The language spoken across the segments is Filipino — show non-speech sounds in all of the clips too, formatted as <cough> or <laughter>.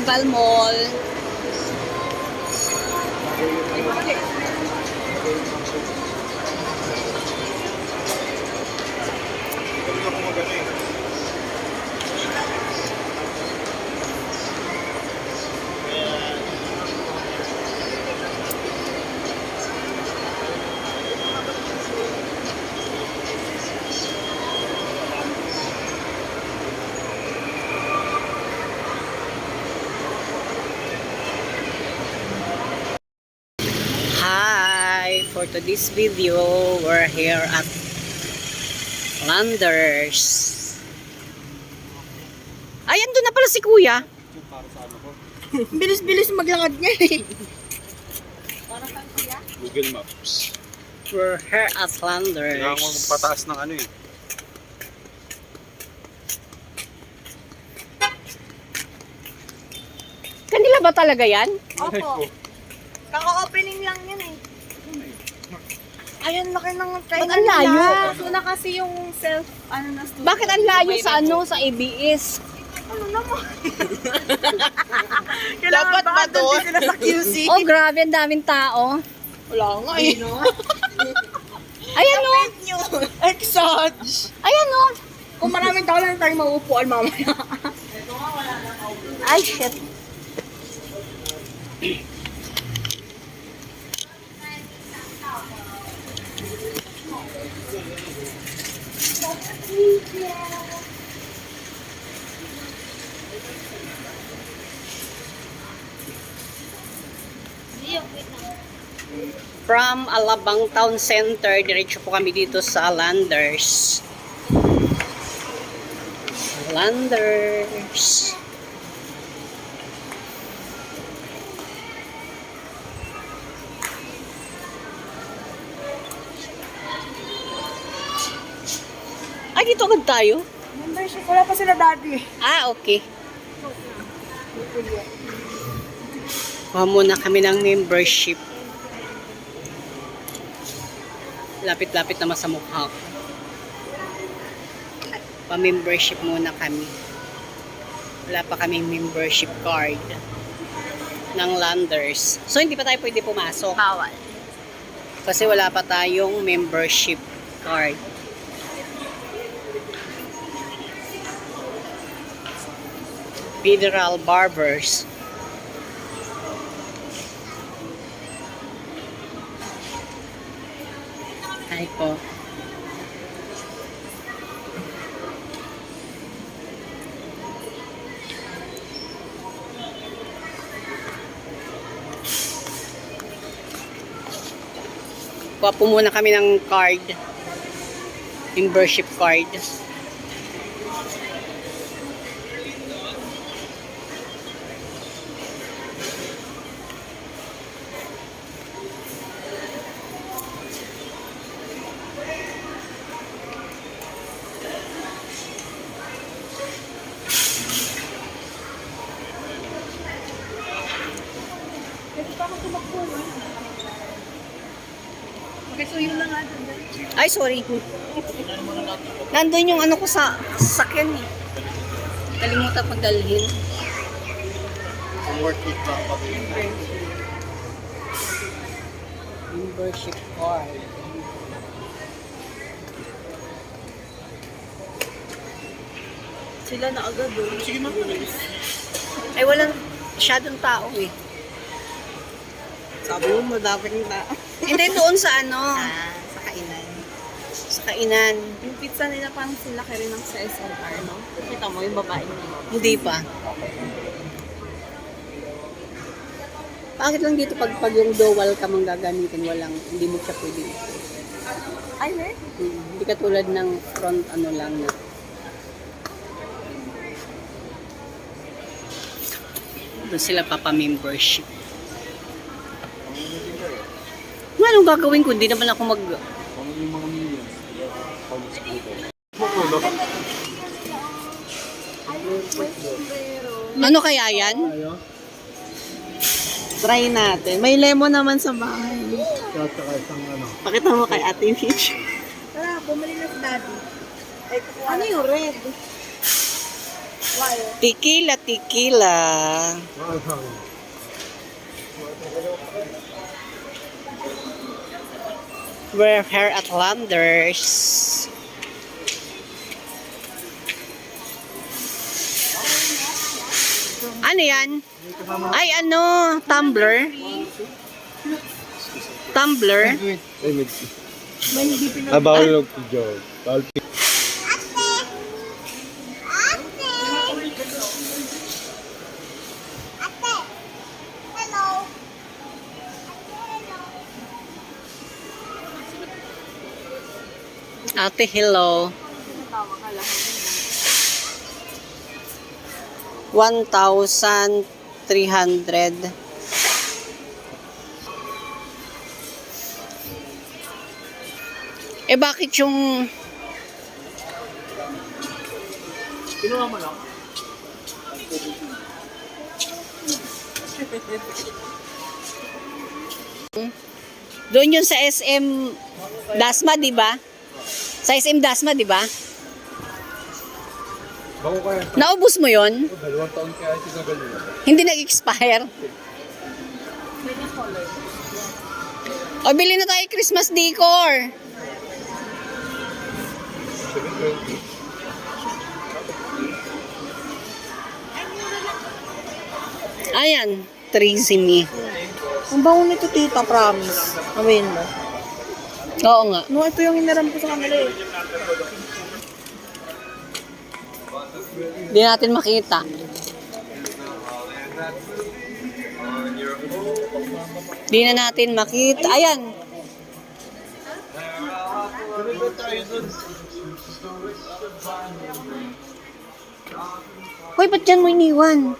Festival Mall. Hi! For today's video, we're here at Landers. Ay, andun na pala si Kuya. <laughs> Bilis-bilis maglakad niya eh. Google Maps. We're here at Landers. Kailangan mo pataas ng ano eh. Kanila ba talaga yan? Opo. Kaka-opening lang yan eh. Ayun, laki ng Ba't ang layo? So na kasi yung self, ano na student. Bakit ang layo sa ano, sa ABS? Ano naman? <laughs> Kailangan Dapat ba doon? din sila sa QC? <laughs> Oh, grabe, ang daming tao. Wala nga eh. <laughs> Ayan o, Nyo. Exage. ayan o. Kung maraming tao lang tayo mauupuan mamaya. Ay, shit. From Alabang Town Center, diretso po kami dito sa Landers. Landers. Ay, dito agad tayo? Membership, wala pa sila daddy. Ah, okay. Kuha muna kami ng membership. Lapit-lapit naman sa mukha ko. Pa-membership muna kami. Wala pa kaming membership card ng Landers. So, hindi pa tayo pwede pumasok. Bawal. Kasi wala pa tayong membership card. Federal Barbers. Ay po. Kuha po muna kami ng card. Membership card. Pakisuyo na nga dun. Ay, sorry. Nandun yung ano ko sa sasakyan eh. Kalimutan ko dalhin. Kung worth it lang pag Membership card. Sila na agad doon. Sige na. Ay, walang masyadong tao eh. Sabi mo, madaming na. Hindi doon sa ano, Ah, kainan. Yung pizza nila parang sila rin ng sa SLR, no? Kita mo yung babae nila. Hindi pa. Bakit lang dito pag, pag yung dowel ka mang gagamitin, walang, hindi mo siya pwede. Ay, ne? Hmm, Hindi katulad ng front ano lang na. Doon sila papa-membership. Ano anong gagawin ko? Hindi naman ako mag... Ano yung mga millions? College people. Ano kaya yan? Try natin. May lemon naman sa bahay. Ano. Pakita mo kay Ate Mitch. Tara, bumili na si daddy. Ano yung red? Tequila, tequila. We're here at Landers. Ano yan? Ay, ano? Tumbler? Tumbler? Ay, may... Ah, bawal joke. Bawal Ate, hello. Tawag 1,300. Eh bakit yung Kinuha mo lang? doon yun sa SM Dasma, di ba? Sa SM Dasma, di ba? Bago kaya. Naubos mo yon? Oh, dalawang taon kaya tinagal nila. Hindi nag-expire. O, bili na tayo Christmas decor. 720. Ayan, Tracy me. Ang bango nito, tita, promise. Awain mo. Oo nga. No, ito yung inaram ko sa kanila eh. Hindi natin makita. Hindi na natin makita. Ayan. Hoy, ba't dyan mo iniwan?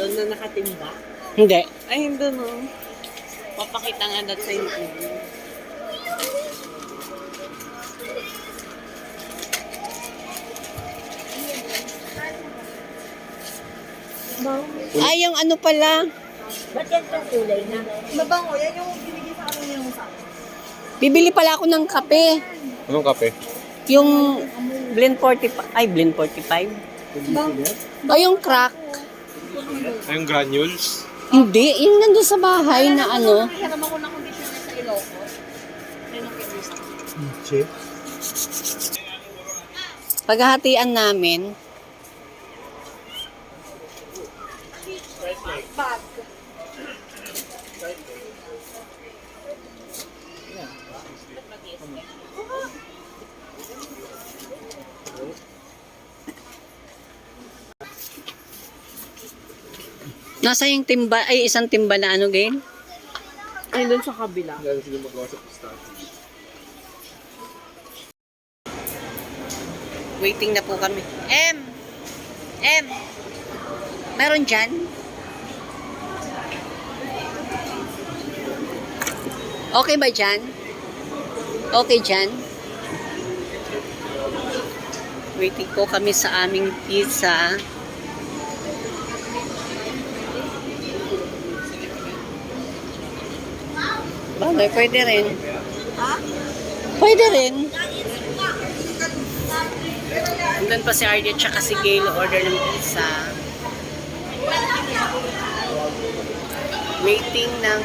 Doon na nakatimba? Hindi. Ay, hindi no. Papakita nga dat sa inyo. Ay, yung ano pala. Mabango, yan yung binigay sa akin yung sa Bibili pala ako ng kape. Anong kape? Yung Blend 45. Ay, Blend 45. O yung crack. Ay, yung granules? Hindi, yung nandun sa bahay na ano. Hiram ako ng conditioner sa Ilocos. Yan ang kinisa. Che? Paghahatian namin. Nasa yung timba, ay isang timba na ano, Gail? Ay, doon sa kabila. Dahil sila magawa sa pistachio. Waiting na po kami. M! M! Meron dyan? Okay ba dyan? Okay dyan? Waiting po kami sa aming pizza. Bagay, pwede rin. Pwede rin. Nandun pa si RJ tsaka si Gail order ng pizza. Waiting ng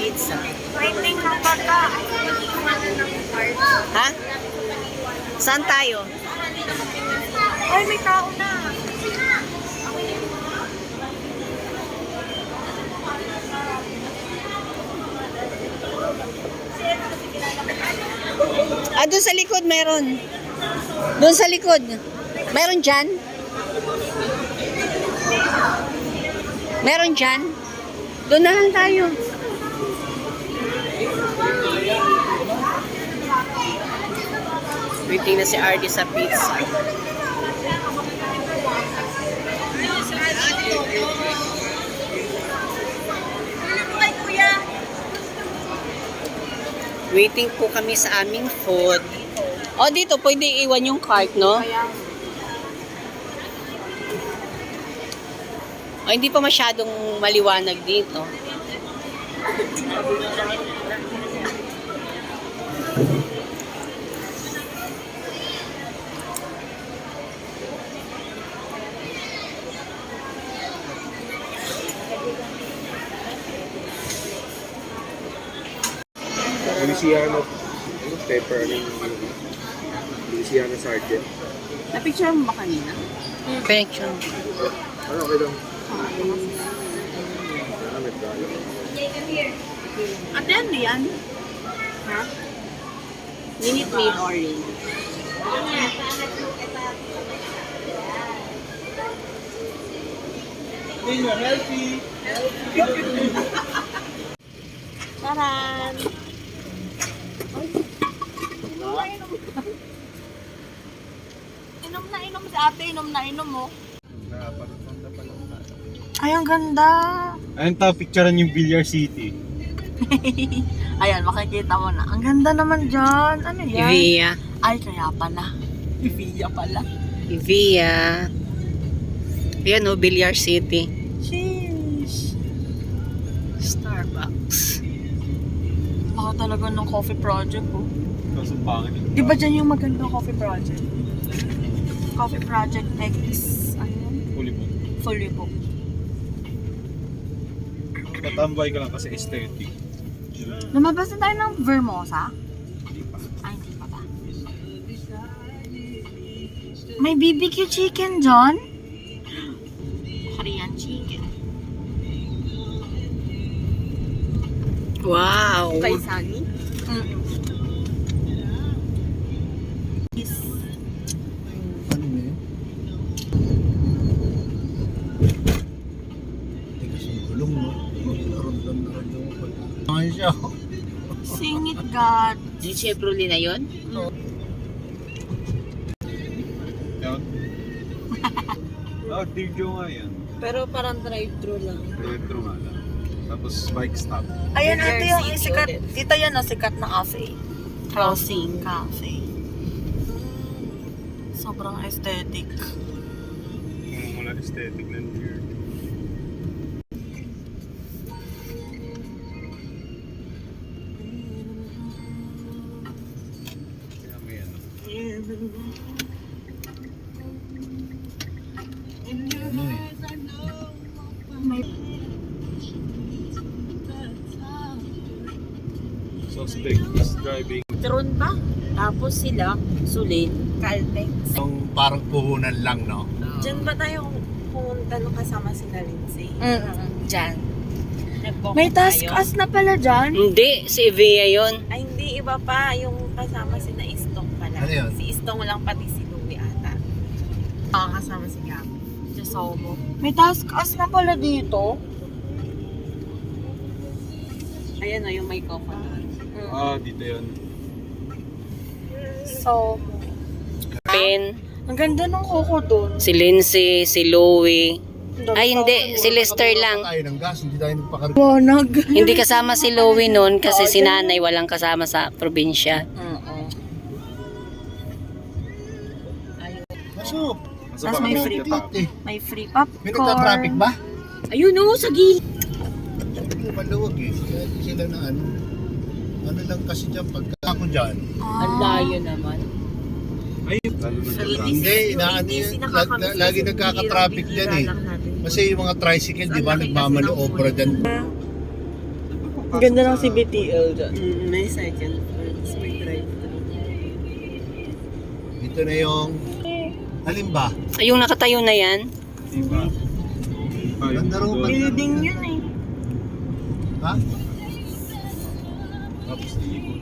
pizza. Waiting ng bata. Ha? Saan tayo? Ay, may tao na. Ah, doon sa likod meron. Doon sa likod. Meron dyan? Meron dyan? Doon na lang tayo. Waiting na si RD sa pizza. Waiting po kami sa aming food. O, dito, pwede iwan yung cart, no? O, hindi pa masyadong maliwanag dito. Louisiana, ano, pepper, ano yung Louisiana Sergeant. Na-picture mo ba kanina? Picture. Ano, okay lang. Ah, nagkala. Ate, ano yan? Ha? Minute Maid Orange. <laughs> Taran! Inom na inom si ate, inom na inom mo. Ay, ang ganda! Ayun ta, picturean yung Villar City. <laughs> Ayan, makikita mo na. Ang ganda naman dyan. Ano yan? Ivia. Ay, kaya pala. Ivia pala. Ivia. Ayan o, Billiard City. Sheesh. Starbucks. Ako talaga ng coffee project ko. Kaso pangit. Di ba dyan yung magandang coffee project? Coffee Project X. Ano yun? Huli mo. Fully booked. Tatambay ka lang kasi aesthetic. Lumabas na tayo ng Vermosa? Ay, hindi pa ba? May BBQ chicken, John? Korean chicken. Wow. Kay Sunny? God. Yung Chevrolet na yun? Yan. <laughs> oh, Tigyo nga yan. Pero parang drive-thru lang. Retro nga lang. Tapos bike stop. Ayan ate yung sikat. ulit. Dito yan na sikat na cafe. Closing cafe. Sobrang aesthetic. Mula aesthetic ng year. Suspect is driving. Tron ba? Tapos sila, Sulit, Caltex. Yung parang puhunan lang, no? Diyan ba tayo pumunta nung kasama si Lindsay? Mm Diyan. Nag-book May task tayo. us na pala dyan. Hindi, si Ivia yun. Ay, hindi. Iba pa. Yung kasama si na Istong pala. Ano yun? Si Istong lang pati si Louie ata. Oo, kasama si Gab. Sa Sobo. May task us na pala dito. Ayan o, yung may coconut. Ah, dito yan. So, Pen, ang ganda ng koko doon. si Lindsay, si Louie. Ay, hindi. Si Lester lang. tayo ng gas, hindi tayo nagpakarga. Wanag. Hindi kasama si Louie noon kasi si nanay walang kasama sa probinsya. Oo. Pasok. Nasa Tas may free eh. May free popcorn. May nagka-traffic ba? Ayun o, sa gilid. Hindi maluwag eh. Kaya sila na ano. Ano lang kasi dyan, pagka ako dyan. Ah. Ang layo naman. Ay, lalo na Sa dyan. Hindi, inaano yun. Lag- lag- lagi nagkaka-traffic dyan eh. Kasi yung mga tricycle, di ba, nagmamanoobra dyan. Ang ganda ng CBTL dyan. Mm, may second floor. Tapos may drive-thru. Dito na yung... Alin ba? Ay, yung nakatayo na yan, Diba? Yung Ganda rin doon. ba? Building yun eh. Ha? Tapos iikot.